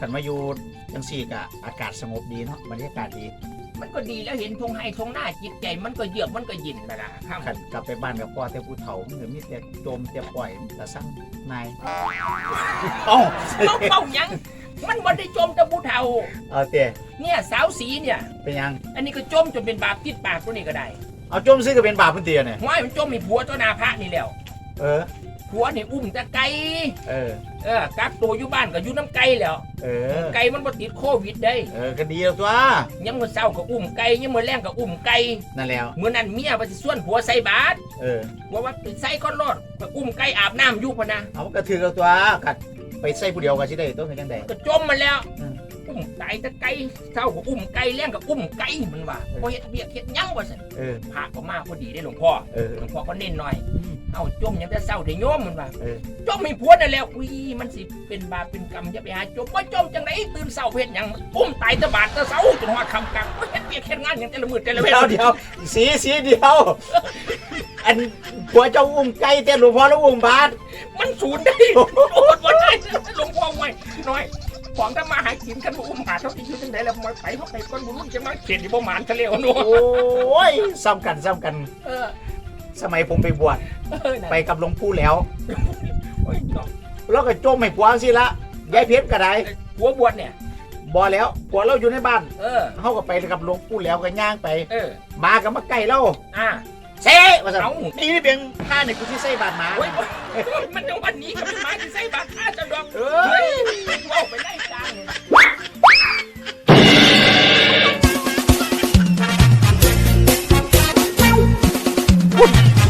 ขันมาอยู่จังสี่กะอากาศสงบดีเนาะบรรยากาศดีมันก็ดีแล้วเห็นทงไห้ทงหน้าจิตใจ มันก็เยือกมันก็ยินนะนะครับขันกลับไปบ้านกับพ่อแต่ผู้เฒ่ามันก็มีแต่โจมแต่ปล่อยแต่สั่งนายเอ้าต้องเป้าหยังมันบ่ได้จมแตะบูเทาเอาเตะเนี่ยสาวสีเนี่ย เป็นยัง อันนี้ก็จมจนเป็นบาปติดปากตัวนี้ก็ได้ เอาโจมซื้อก็เป็นบาปเพิ่นเตียเนี่ยห้อยมันจมมีผัวตัวหนาพระนี่แล้ว เออ ผัวนี่อุ้มแต่ไก่เออ เออกักตัวอยู่บ้านก็อยู่น้ำไก่แล้ว เออ ไก่มันบ่ติดโควิดได้เออก็ดีแล้วตัวยังมื้อเช้าก็อุ้มไก่ยังมื้อแรงก็อุ้มไก่นั่นแล้ว มื้อนั้นเมียว่าสิส่วนผัวใส่บาตรเออผัวว่าไปใส่ก้อนรถก็อุ้มไก่อาบน้ำอยู่พะนะเอาก็ถือแล้วตัวกัดไปใส่ผู้เดียวก็สิได้ตัวเป็นจังไดก็จมมาแล้ว อืม อุ้มไก่แต่ไก่เช้าก็อุ้มไก่แรงก็อุ้มไก่มันว่าเออบ่เฮ็ดเบียกเฮ็ดหยังว่าซั่นเออพระก็มาพอดีได้หลวงพ่อเออหลวงพ่อก็เน้นหน่อยอืมเอ้าจมยังแต่เศร้าแต่โยมมันว่าเออจมมีผัวนั่นแล้วอุ้ยมันสิเป็นบาปเป็นกรรมอย่าไปหาจมว่าจมจังไดตื่นเศร้าเฮ็ดหยังอุ้มตายแตะบาดแตะเสาจนฮอดคำกลางบ่เฮ็ดเบียกเฮ็ดงานหยังแต่ละมื้อแต่ละเวเดี๋ยลาวเดี๋ยวสีสีเดียว อันผัวเจ้าอุ้มไก่แต่หลวงพ่อแล้วอุ้มบาทมันสูญได้โอดบ่ได้หลวงพ่อไว้น้อยของถ้ามาหากินกันบ่อุ้มบาดเท่าที่อยู่จังไดแล้วมาไปเฮาไปก้นบุญจะมาเขียนที่บ่หมานทะเลเอาหนูโอ้ยซ้ำกันซ้ำกัน เออสมัยผมไปบวชเออนั่นไปกับหลวงปู่แล้ว โอ้ยเนาะแล้วก็จมให้ผัวสิละยายเพชรก็ได้ผัวบวชเนี่ยบอแล้วผัวเราอยู่ในบ้านเออเขาก็ไปกับหลวงปู่แล้วก็ย่างไปเออมากับมาไก่เราอ่า เซ่ว่าสั่นเอ้า นี่เพียงข้าเนี่ยกูที่ใส่บาทหมา โอ้ยมันต้องวันนี้กับเป็นหมาที่ใส่บาตรข้าจะดอกเอ้ย Woo!